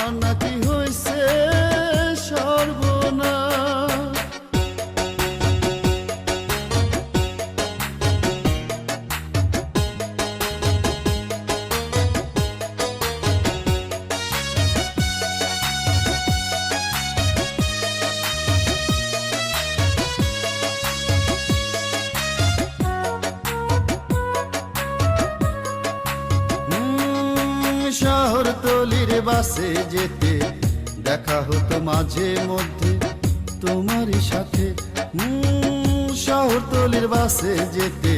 మనకి শহরতলির বাসে যেতে দেখা হতো মাঝে মধ্যে তোমারই সাথে। শহরতলির বাসে যেতে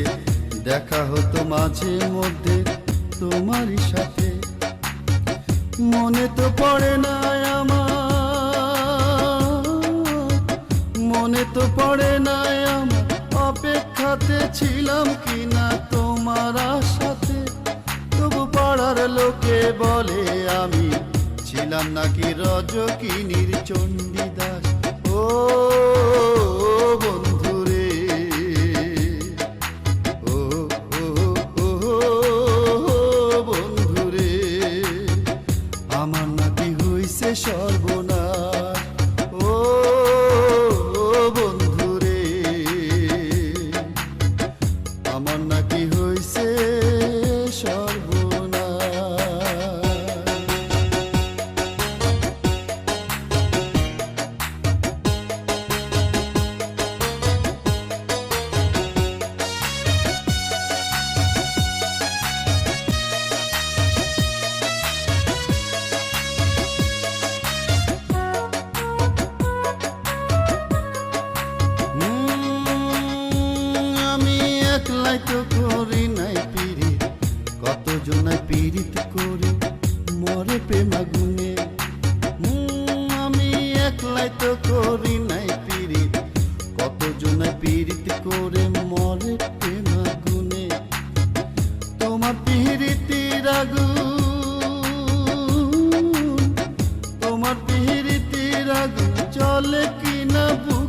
দেখা হতো মাঝে মধ্যে তোমারই সাথে। মনে তো পড়ে না আমার, মনে তো পড়ে না আমার, অপেক্ষাতে ছিলাম কিনা তোমার তবু পাড়ার লোকে বলে আমি ছিলাম নাকি রজকিনীর চণ্ডীদাস। ও বন্ধুরে তো করি নাই পিরিত কত পিরিত করি মরে প্রেমাগুনে উম, আমি একলাই তো করি নাই পিরিত কত পিরিত করে মরে প্রেমাগুনে তোমার পিরিতির আগুন তোমার পিরিতির আগুন চলে কিনা বুকে